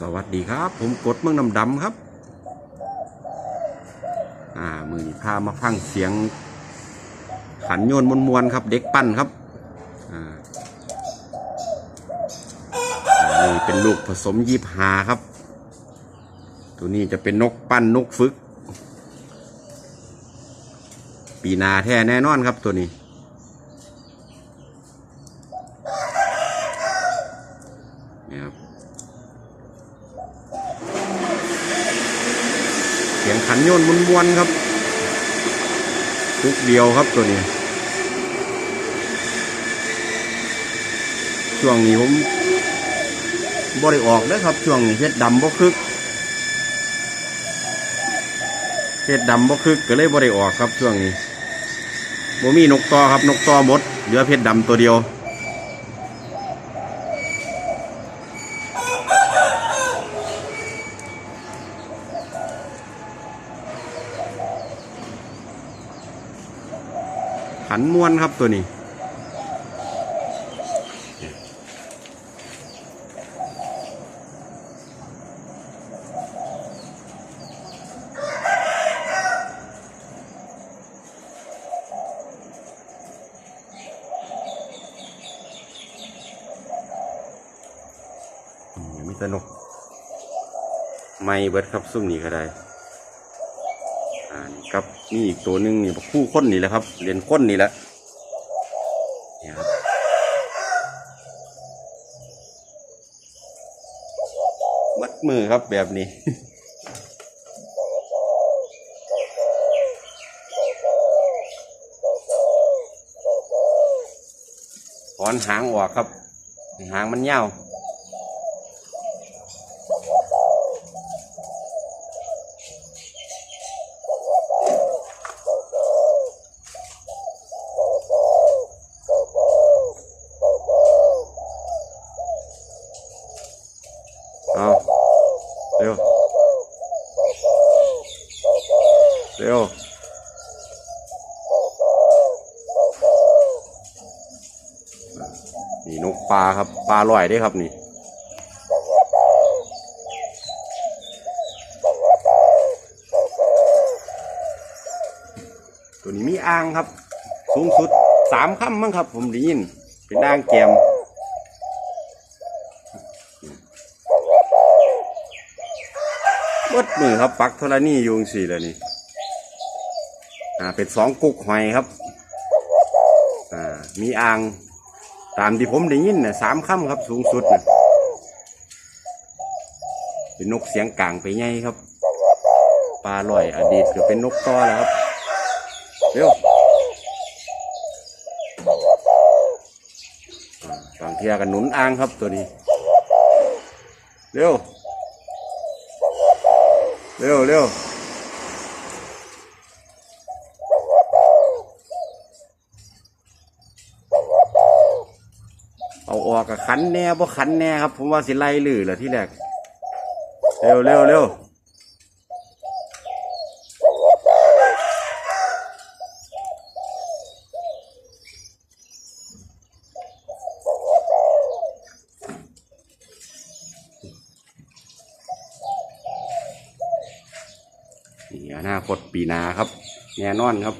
สวัสดีครับ ผมกดเมืองน้ำดำครับ อ่า มือนี้พามาฟังเสียง ขันโยนมวนๆครับ เด็กปั้นครับอ่าอ่านี่เป็นลูกผสมยีบหาครับ ตัวนี้จะเป็นนกปั้นนกฝึก ปีนาแท้แน่นอนครับตัวนี้นี่ครับ เสียง ขันโยนมวนๆครับทุกเดียวครับตัวนี้ช่วงนี้ผมบริออกเด้อครับ ช่วงนี้เพชรดำบ่คึกเพชรดำบ่คึกก็เลยบริออกครับช่วงนี้บ่มีนกตอครับนกตอหมดเหลือเพชรดำตัวเดียว ขันม้วนครับตัวนี้อืมยังมีแตนกไม่เบิดครับซุ่มนี้ก็ได้ อ่านี่ครับนี่อีกตัวหนึ่งนี่คู่ค้นนี่แหละครับเรียนค้นนี่แหละนี่ครับมัดมือครับแบบนี้ถอนหางออกครับ หางมันเหี่ยว เอาเร็ว เร็ว นี่นกปลาครับ ปลาลอยได้ครับนี่ตัวนี้มีอ่างครับ สูงสุดสามค่ำมั้งครับ ผมได้ยิน เป็นอ่างแกมบดมือครับปักโทรนี่อยุงสี่แล้วนี่ อ่าเป็นสองกุกหอยครับอ่ามีอ่างตามที่ผมได้ยินน่ะสามค่ำครับสูงสุดนะเป็นนกเสียงกลางไปไงครับปลาลอยอดีตก็เป็นนกต่อแล้วครับเร็วอ่าบางเทียกันหนุนอ่างครับตัวนี้ เร็ว เร็วเร็ว ออกกับขันแน่บ่ขันแน่ครับ ผมว่าสิไล่ลือเหรอที่แรกเร็วเร็วเร็วนี่อนาคตปีนาครับ แน่นอนครับ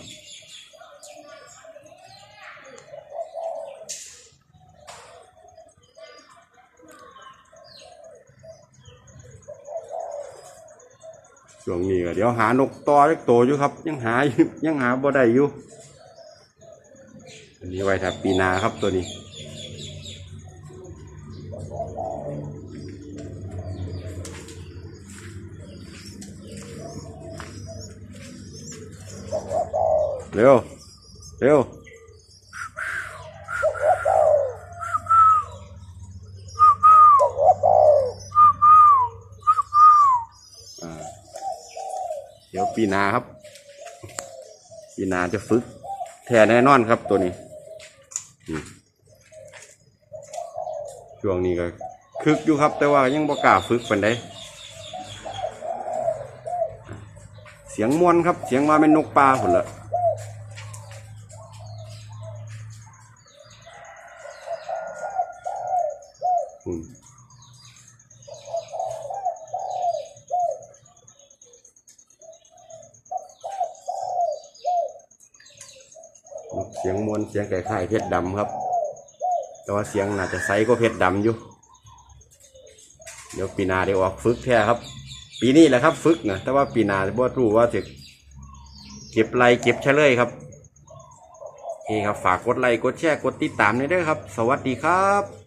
ช่วงนี้ก็เดี๋ยวหานกต่อเล็กโตอยู่ครับ ยังหายังหาบ่ได้อยู่อันนี้ไว้ทับปีนาครับตัวนี้เร็วเร็ว อ่า เดี๋ยว ปีนาครับ ปีนาจะฝึก แท้แน่นอนครับตัวนี้ช่วงนี้ก็คึกอยู่ครับ แต่ว่ายังบ่กล้าฝึกปันได้เสียงมวนครับ เสียงว่าเป็นนกปลาผลละอืม เสียงมวนเสียงไก่ไข่เพชรดำครับ แต่ว่าเสียงน่าจะไซก็เพชรดำอยู่ เดี๋ยวปีนาเดี๋ยวออกฝึกแท้ครับ ปีนี้แหละครับฝึกนะแต่ว่าปีนาบ่รู้ว่าจะเก็บไรเก็บเฉลยครับโอเคครับฝากกดไลค์กดแชร์กดติดตามด้วยเด้ครับ สวัสดีครับ